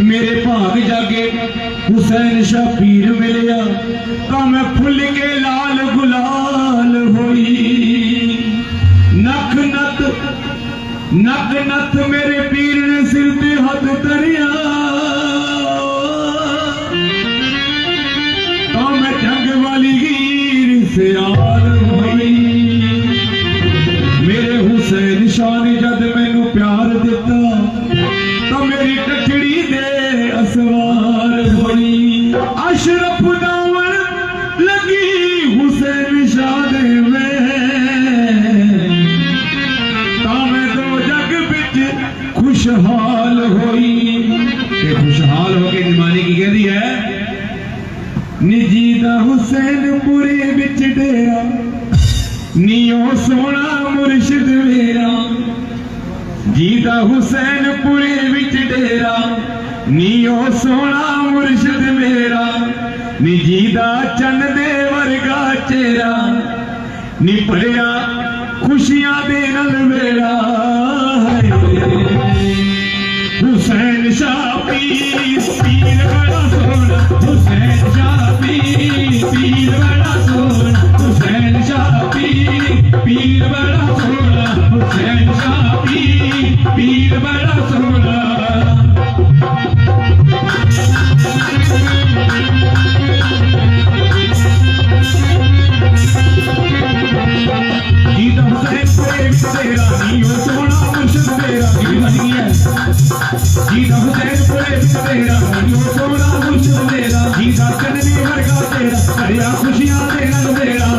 मेरे भाग जागे, हुसैन शबीर मिलया कम फुल के लाल गुलाल होई। नख नत नख नत मेरे पीर ने ਅਸ਼ਰਫ ਦਾਵਰ ਲੱਗੀ ਹੁਸੈਨ ਸ਼ਾਹ ਦੇ ਵੇ ਤਾਂ ਦੋ ਜਗ ਵਿੱਚ ਖੁਸ਼ਹਾਲ ਹੋਈ। ਤੇ ਖੁਸ਼ਹਾਲ ਹੋ ਕੇ ਨਿਮਾਨੀ ਕੀ ਕਹਿੰਦੀ ਹੈ? ਨਿਜੀ ਦਾ ਹੁਸੈਨ ਹੁਸੈਨਪੁਰੇ ਵਿੱਚ ਡੇਰਾ। ਨੀਓ ਸੋਹਣਾ ਮੁਰਸ਼ਿਦ ਮੇਰਾ। ਜੀਦਾ ਹੁਸੈਨਪੁਰੇ ਵਿੱਚ ਡੇਰਾ, ਨੀ ਉਹ ਸੋਹਣਾ ਮੁਰਸ਼ਿਦ ਮੇਰਾ, ਨੀ ਜੀਦਾ ਚੰਨ ਦੇ ਵਰਗਾ ਚਿਹਰਾ, ਨੀ ਭਰਿਆ ਖੁਸ਼ੀਆਂ ਦੇ ਨਾਲ ਮੇਰਾ ਹੁਸੈਨ ਸ਼ਾਹ ਪੀਰ ਪੀਰ ਬੜਾ ਸਮਦਾ ਕੀ ਦਮ ਤੇ ਪ੍ਰੇਮ ਤੇਰਾ ਨੀ ਉਹ ਸੋਹਣਾ ਮੁਸ਼ਕ ਤੇਰਾ ਕੀ ਬਣ ਗਿਆ ਕੀ ਦਮ ਤੇ ਪ੍ਰੇਮ ਤੇਰਾ ਨੀ ਉਹ ਸੋਹਣਾ ਮੁਸ਼ਕ ਤੇਰਾ ਜੀ ਦਰਸ਼ਨ ਵੀ ਵਰਗਾ ਤੇਰਾ? ਕਰਿਆ ਖੁਸ਼ੀਆਂ ਦੇ ਨਾਲ ਤੇਰਾ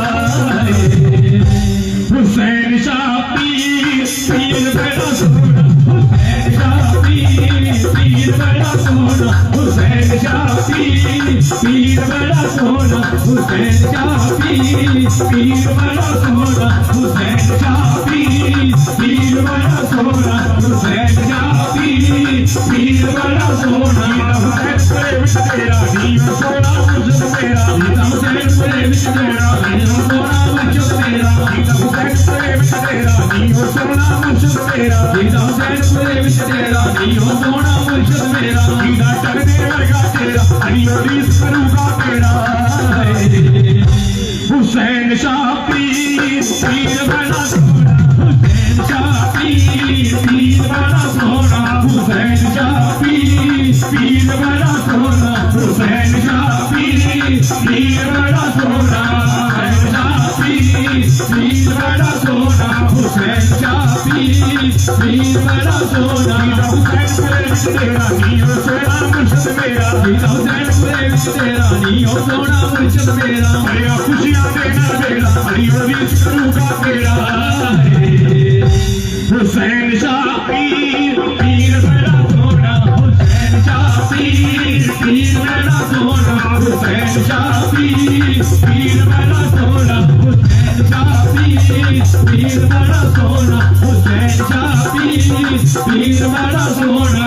ਪੀਰ ਬੜਾ ਸੋਹਣਾ ਹੁਸੈਨ ਸ਼ਾਹ ਪੀਰ ਬੜਾ ਸੋਹਣਾ ਹੁਸੈਨ ਸ਼ਾਹ ਪੀਰ ਬੜਾ ਸੋਹਣਾ ਹੁਸੈਨ ਸ਼ਾਹ ਪੀਰ ਪੀਰ ਬੜਾ ਸੋਹਣਾ। ਹੁਸੈਨ ਕੋਲੇ ਵਿੱਚ ਤੇਰਾ ਨੀ ਸੋਹਣਾ ਮੁਰਸ਼ਦ ਤੇਰਾ ਜੀਦਾ ਹੁਸੈਨ ਕੋਲੇ ਵਿੱਚ ਤੇਰਾ ਨੀ ਸੋਹਣਾ ਮੁਰਸ਼ਦ ਤੇਰਾ ਜੀਦਾ ਹੁਸੈਨ ਕੋਲੇ ਵਿੱਚ ਤੇਰਾ ਨੀ ਸੋਹਣਾ ਮੁਰਸ਼ਦ ਤੇਰਾ ਜੀਦਾ ਹੁਸੈਨ ਕੋਲੇ ਵਿੱਚ ਤੇਰਾ ਨੀ ਸੋਹਣਾ। ਅਨੀ ਰੀਸ ਕਰੂਗਾ ਤੇਰਾ। ਹੁਸੈਨ ਸ਼ਾਹ ਪੀਰ ਪੀਰ ਬੜਾ ਸੋਹਣਾ। ਹੁਸੈਨ ਸ਼ਾਹ ਪੀਰ ਪੀਰ ਬੜਾ ਸੋਹਣਾ। ਹੁਸੈਨ ਸ਼ਾਹ ਪੀਰ ਪੀਰ ਬੜਾ ਸੋਹਣਾ। ਹੁਸੈਨ ਨੀ ਮੇਰਾ ਸੋਨਾ ਟੈਂਸ ਤੇਰਾ ਨੀ ਉਹ ਸੋਨਾ ਮੁਰਸ਼ਦ ਮੇਰਾ ਨੀ ਉਹ ਟੈਂਸ ਤੇਰਾ ਨੀ ਉਹ ਸੋਨਾ ਮੁਰਸ਼ਦ ਮੇਰਾ ਮੇਰਾ ਖੁਸ਼ੀਆਂ ਦੇ ਨਾਲ ਮੇਰਾ ਨੀ ਉਹ ਵੀ ਕਰੂਗਾ ਤੇਰਾ 你他妈让什么人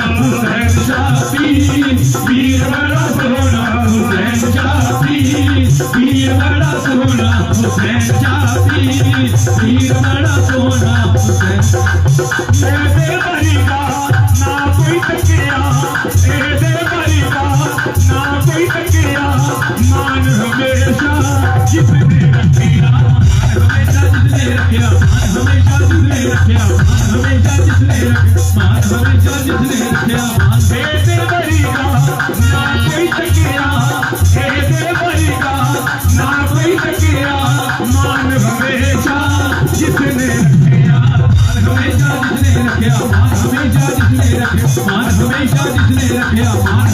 हमेशा जिसने रखे अमान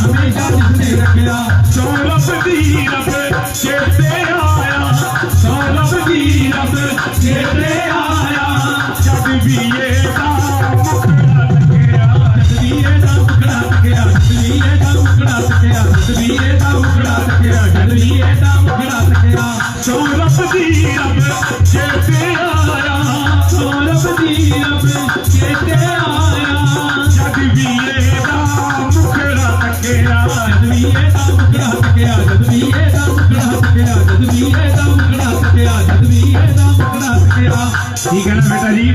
ਠੀਕ ਹੈ ਨਾ ਬੇਟਾ ਜੀ?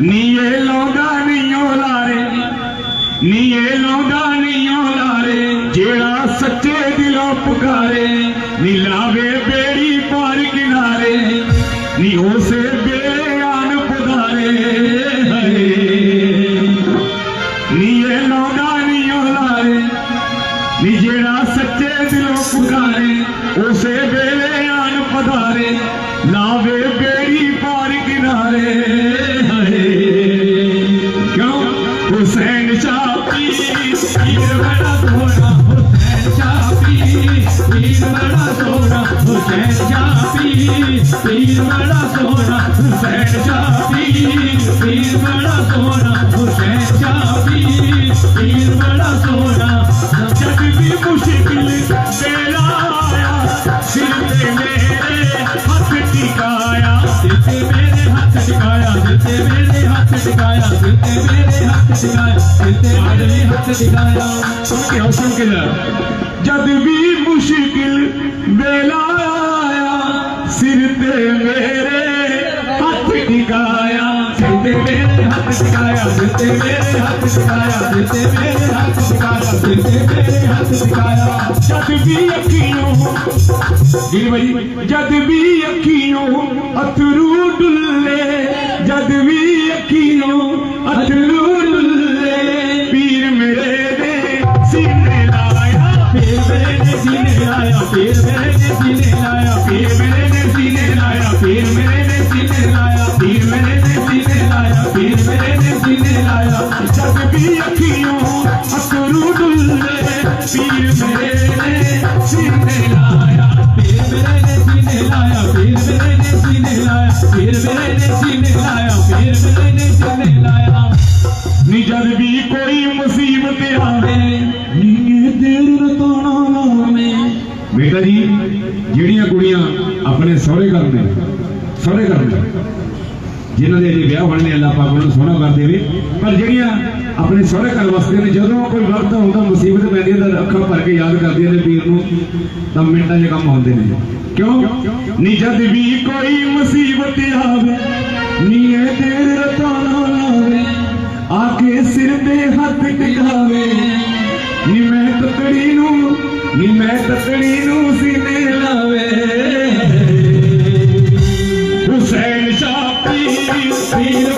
ਨੀਏ ਲੋਗਾ ਨੀਓ ਲਾਰੇ, ਨੀਏ ਲੋਗਾ ਨੀਓ ਲਾਰੇ, ਜਿਹੜਾ ਸੱਚੇ ਦਿਲੋਂ ਪੁਕਾਰੇ ਨੀ ਲਾਵੇ ਬੇੜੀ ਪਾਰ ਕਿਨਾਰੇ, ਨੀ ਹੋਸੇ ਬੇਆਨ ਪੁਕਾਰੇ ਨੀਏ ਲੋਗਾ ਨੀਓ ਲਾਰੇ, ਨੀ ਜਿਹੜਾ ਸੱਚੇ ਦਿਲੋਂ ਪੁਕਾਰੇ ਪੀਰ ਬੜਾ ਸੋਹਣਾ ਹੁਸੈਨ ਸ਼ਾਪੀ ਪੀਰ ਬੜਾ ਸੋਹਣਾ ਹੁਸੈਨ ਸ਼ਾਪੀ ਪੀਰ ਬੜਾ ਸੋਹਣਾ ਜਦ ਵੀ ਮੁਸ਼ਕਿਲ ਵੇਲਾ ਆਇਆ ਸਿਰ ਤੇ ਮੇਰੇ ਹੱਥ ਟਿਕਾਇਆ ਸਿਰ ਤੇ ਮੇਰੇ ਹੱਥ ਟਿਕਾਇਆ ਸਿਰ ਤੇ ਮੇਰੇ ਹੱਥ ਟਿਕਾਇਆ ਸਿਰ ਤੇ ਮੇਰੇ ਹੱਥ ਟਿਕਾਇਆ ਸਿਰ ਤੇ ਮੇਰੇ ਹੱਥ ਟਿਕਾਇਆ ਸੁਣ ਕੇ ਹੌਸਲ ਜਦ ਵੀ ਮੁਸ਼ਕਿਲ ਵੇਲਾ ਸਿਰ ਮੇਰੇ ਹੱਥ ਟਿਕਾਇਆ ਸਿਰ ਮੇਰੇ ਹੱਥ ਟਿਕਾਇਆ ਸਿਰ ਮੇਰੇ ਹੱਥ ਟਿਕਾਇਆ ਸਿਰ ਮੇਰੇ ਹੱਥ ਟਿਕਾਇਆ ਸਿਰ ਮੇਰੇ ਹੱਥ ਟਿਕਾਇਆ ਜਦ ਵੀ ਅੱਖੀਆਂ ਜਦ ਵੀ ਅੱਖੀਆਂ ਪੀਰ ਮੇਰੇ ਦੇ ਸੀਨੇ ਲਾਇਆ ਪੀਰ ਮੇਰੇ ਦੇ ਸੀਨੇ ਲਾਇਆ। ਨੀ ਜਦ ਵੀ ਕੋਈ ਮੁਸੀਬਤ ਆਵੇ। ਨੀ ਇਹ ਦਿਲ ਰਤਾਣਾ ਲਾਵੇ ਬੇਟਾ ਜੀ ਜਿਹੜੀਆਂ ਕੁੜੀਆਂ ਆਪਣੇ ਸਹੁਰੇ ਘਰ ਨੇ ਸਹੁਰੇ ਘਰ ਨੇ ਜਿਨ੍ਹਾਂ ਦੇ ਅਜੇ ਵਿਆਹ ਹੋਣੇ ਨੇ ਅੱਲਾਹ ਪਾਕ ਉਹਨਾਂ ਨੂੰ ਸੋਹਣਾ ਕਰ ਦੇਵੇ। ਪਰ ਜਿਹੜੀਆਂ ਆਪਣੇ ਸਹੁਰੇ ਘਰ ਵਸਦੇ ਨੇ ਜਦੋਂ ਕੋਈ ਵਕਤ ਆਉਂਦਾ ਮੁਸੀਬਤ ਪੈਂਦੀ ਹੈ ਤਾਂ ਅੱਖਾਂ ਭਰ ਕੇ ਯਾਦ ਕਰਦੀਆਂ ਨੇ ਪੀਰ ਨੂੰ ਤਾਂ ਮਿੰਟਾਂ 'ਚ ਕੰਮ ਆਉਂਦੇ ਨੇ। ਕਿਉਂ? ਨੀ ਜਦ ਵੀ ਕੋਈ ਮੁਸੀਬਤ ਆਵੇ, ਨੀ ਇਹ ਤੇਰੇ ਰਤਾਣਾ ਲਾਵੇ ਆ ਕੇ ਸਿਰ ਤੇ ਹੱਥ ਟਿਕਾਵੇ। ਨੀ ਮੈਂ ਤਕੜੀ ਨੂੰ, ਨੀ ਮੈਂ ਤਕੜੀ ਨੂੰ ਸੀਨੇ ਲਾਵੇ। ਹੁਸੈਨ ਸ਼ਾਹ ਪੀਰ ਪੀਰ